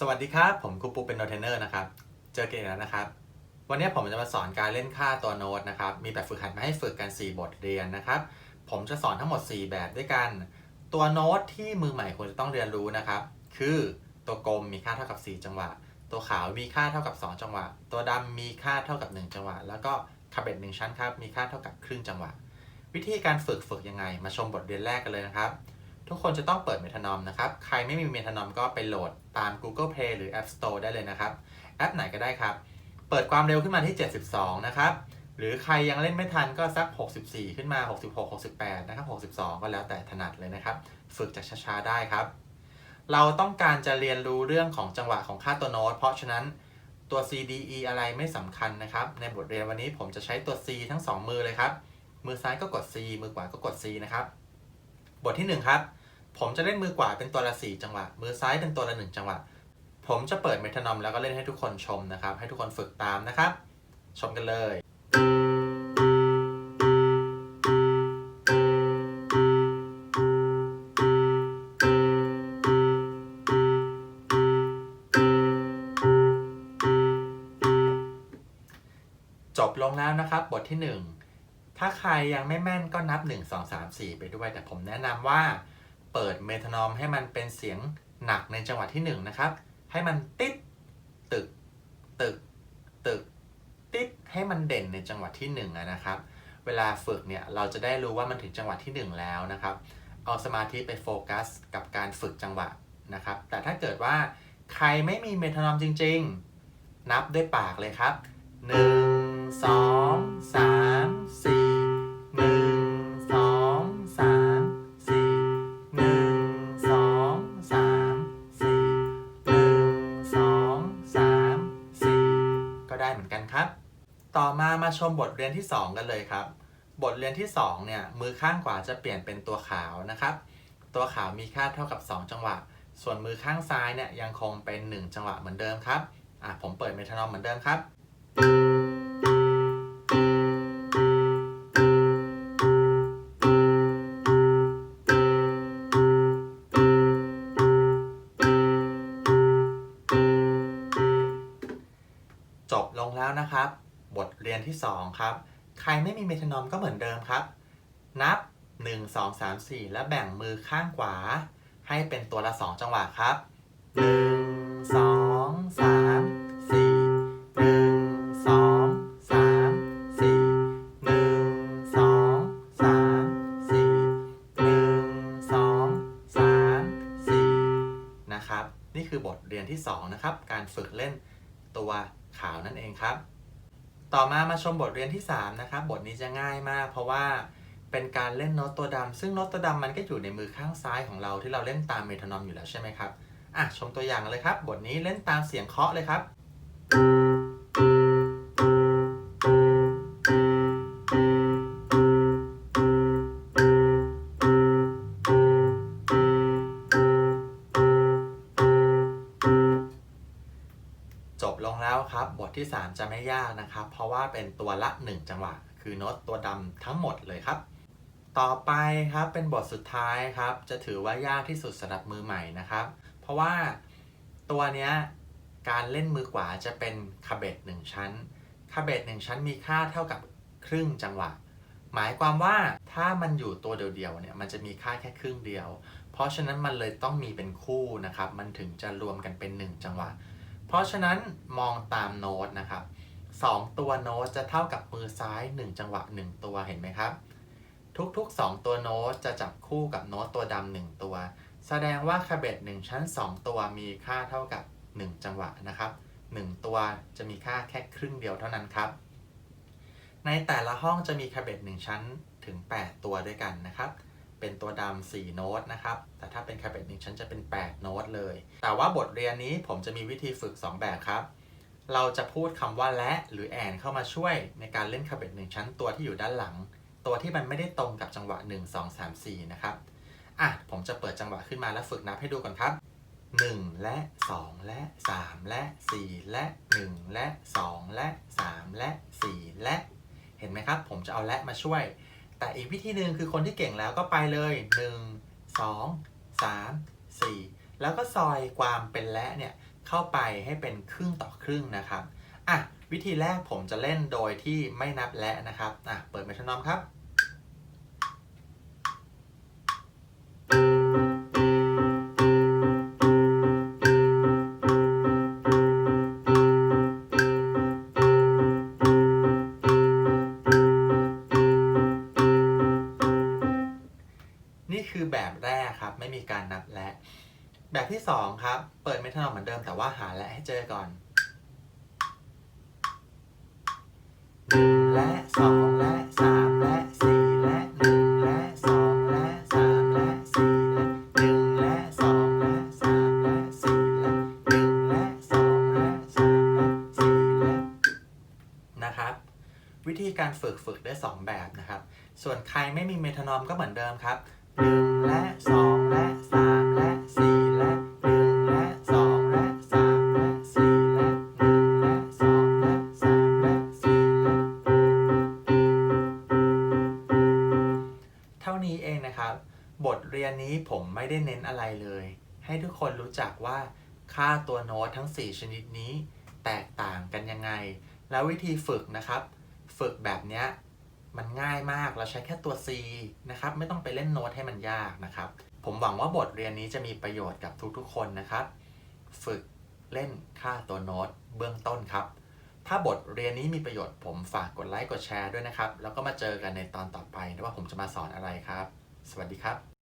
สวัสดีครับ ผมครูปุ๊กเป็นโนเทนเนอร์นะครับ เจอกันอีกแล้วนะครับ วันนี้ผมจะมาสอนการเล่นค่าตัวโน้ตนะครับ มีแบบฝึกหัดมาให้ฝึกกัน 4 บทเรียนนะครับ ผมจะสอนทั้งหมด 4 แบบด้วยกัน ตัวโน้ตที่มือใหม่ควรจะต้องเรียนรู้นะครับ คือตัวกลมมีค่าเท่ากับ 4 จังหวะ ตัวขาวมีค่าเท่ากับ 2 จังหวะ ตัวดำมีค่าเท่ากับ 1 จังหวะ แล้วก็คาเบตหนึ่งชั้นครับ มีค่าเท่ากับครึ่งจังหวะ วิธีการฝึกฝึกยังไง มาชมบทเรียนแรกกันเลยนะครับ ทุกคนจะต้องเปิดเมทานอมนะครับ ใครไม่มีเมทานอมก็ไปโหลดตาม Google Play หรือ App Store ได้เลยนะครับ แอปไหนก็ได้ครับ เปิดความเร็วขึ้นมาที่ 72 นะครับ หรือใครยังเล่นไม่ทันก็สัก 64 ขึ้นมา 66 68 นะครับ 62 ก็แล้วแต่ถนัดเลยนะครับ ฝึกจากช้าๆ ได้ครับ เราต้องการจะเรียนรู้เรื่องของจังหวะของค่าตัวโน้ต เพราะฉะนั้นตัว C D E อะไรไม่สำคัญนะครับ ในบทเรียนวันนี้ผมจะใช้ตัว C ทั้ง 2 มือเลยครับ มือซ้ายก็กด C มือขวาก็กด C นะครับ บทที่ 1 ครับ ผมจะเล่นมือขวาเป็นตัวละ4จังหวะ มือซ้ายเป็นตัวละ1จังหวะ ผมจะเปิดเมทานอมแล้วก็เล่นให้ทุกคนชมนะครับ ให้ทุกคนฝึกตามนะครับ ชมกันเลยจบลงแล้วนะครับ บทที่ 1 ถ้าใครยังไม่แม่นก็นับ 1 2 3 4 ไปด้วย แต่ผมแนะนำว่า เปิดเมทานอมให้มันเป็นเสียงหนักในจังหวะที่1นนะครับ ให้มันติดตึก ตึก ตึก ติดให้มันเด่นในจังหวะที่1นึ่งนะครับ เวลาฝึกเนี่ยเราจะได้รู้ว่ามันถึงจังหวะที่ 1 แล้วนะครับ เอาสมาธิไปโฟกัส กับการฝึกจังหวะนะครับ แต่ถ้าเกิดว่าใครไม่มีเมทานอมจริง ๆ นับด้วยปากเลยครับ 1 2 3 มามาชมบทเรียนที่ 2 กันเลยครับ บทเรียนที่2เนี่ยมือข้างขวาจะเปลี่ยนเป็นตัวขาวนะครับ ตัวขาวมีค่าเท่ากับ 2 จังหวะ ส่วนมือข้างซ้ายเนี่ยยังคงเป็น 1 จังหวะเหมือนเดิมครับอะผมเปิดเมทานอมเหมือนเดิมครับจบลงแล้วนะครับ บทเรียนที่ 2 ครับ ใครไม่มีเมทานอมก็เหมือนเดิมครับ นับ 1 2 3 4 และแบ่งมือข้างขวา ให้เป็นตัวละ 2 จังหวะครับ 1 2 3 4 1 2 3 4 1 2 3 4 1 2 3 4 นะครับ นี่คือบทเรียนที่ 2 นะครับ การฝึกเล่นตัวขาวนั่นเองครับ ต่อมามาชมบทเรียนที่ 3 นะครับ บทนี้จะง่ายมาก เพราะว่าเป็นการเล่นโน้ตตัวดำซึ่งโน้ตตัวดำมันก็อยู่ในมือข้างซ้ายของเราที่เราเล่นตามเมทานอมอยู่แล้วใช่ไหมครับ อะ ชมตัวอย่างเลยครับ บทนี้เล่นตามเสียงเคาะเลยครับ บทที่ 3 จะไม่ยากนะครับ เพราะว่าเป็นตัวละ 1 จังหวะ คือโน้ตตัวดำทั้งหมดเลยครับ ต่อไปครับเป็นบทสุดท้ายครับ จะถือว่ายากที่สุดสำหรับมือใหม่นะครับ เพราะว่าตัวเนี้ยการเล่นมือขวาจะเป็นคาเบตหนึ่งชั้นคาเบตหนึ่งชั้นมีค่าเท่ากับครึ่งจังหวะ หมายความว่าถ้ามันอยู่ตัวเดียวๆเนี่ยมันจะมีค่าแค่ครึ่งเดียว เพราะฉะนั้นมันเลยต้องมีเป็นคู่นะครับ มันถึงจะรวมกันเป็น 1 จังหวะ เพราะฉะนั้นมองตามโน้ตนะครับ 2 ตัวโน้ตจะเท่ากับมือซ้าย 1 จังหวะ 1 ตัวเห็นไหมครับ ทุกๆ 2 ตัวโน้ตจะจับคู่กับโน้ตตัวดำหนึ่งตัว แสดงว่าคาเบต1ชั้น 2 ตัวมีค่าเท่ากับ 1 จังหวะนะครับ 1 ตัวจะมีค่าแค่ครึ่งเดียวเท่านั้นครับ ในแต่ละห้องจะมีคาเบต1ชั้นถึง 8 ตัวด้วยกันนะครับ เป็นตัวดำ4โน้ตนะครับ แต่ถ้าเป็นคาเบตหนึ่งชั้นจะเป็น 8 โน้ตเลย แต่ว่าบทเรียนนี้ผมจะมีวิธีฝึก 2 แบบครับ เราจะพูดคำว่าและหรือแอนเข้ามาช่วยในการเล่นคาเบตหนึ่งชั้นตัวที่อยู่ด้านหลัง ตัวที่มันไม่ได้ตรงกับจังหวะ 1 2 3 4 นะครับ อะ ผมจะเปิดจังหวะขึ้นมาแล้วฝึกนับให้ดูก่อนครับ 1 และ 2 และ 3 และ 4 และ 1 และ 2 และ 3 และ 4 และ เห็นไหมครับ ผมจะเอาและมาช่วย แต่อีกวิธีหนึ่งคือคนที่เก่งแล้วก็ไปเลย 1 2 3 4 แล้วก็ซอยความเป็นและเนี่ยเข้าไปให้เป็นครึ่งต่อครึ่งนะครับอะวิธีแรกผมจะเล่นโดยที่ไม่นับและนะครับอะเปิดเมทรนอมครับ ไม่มีการนับและ แบบที่สองครับ เปิดเมทรนอมเหมือนเดิมแต่ว่าหาและให้เจอก่อนหนึ่งและสองและสามและสี่และหนึ่งและสองและสามและสี่และหนึ่งและสองและสามและสี่และหนึ่งและสองและสามและสี่และ นะครับ วิธีการฝึกฝึกได้ 2 แบบนะครับ ส่วนใครไม่มีเมทานอมก็เหมือนเดิมครับ 1และ2และ3และ4และ1และ2และ3และ4และ1และ2และ3และ4และเท่านี้เองนะครับ บทเรียนนี้ผมไม่ได้เน้นอะไรเลย ให้ทุกคนรู้จักว่าค่าตัวโน้ตทั้ง 4 ชนิดนี้ แตกต่างกันยังไง แล้ววิธีฝึกนะครับ ฝึกแบบเนี้ย มันง่ายมาก เราใช้แค่ตัว C นะครับ ไม่ต้องไปเล่นโน้ตให้มันยากนะครับ ผมหวังว่าบทเรียนนี้จะมีประโยชน์กับทุกๆ คนนะครับ ฝึกเล่นค่าตัวโน้ตเบื้องต้นครับ ถ้าบทเรียนนี้มีประโยชน์ผมฝากกดไลค์กดแชร์ด้วยนะครับ แล้วก็มาเจอกันในตอนต่อไปว่าผมจะมาสอนอะไรครับ สวัสดีครับ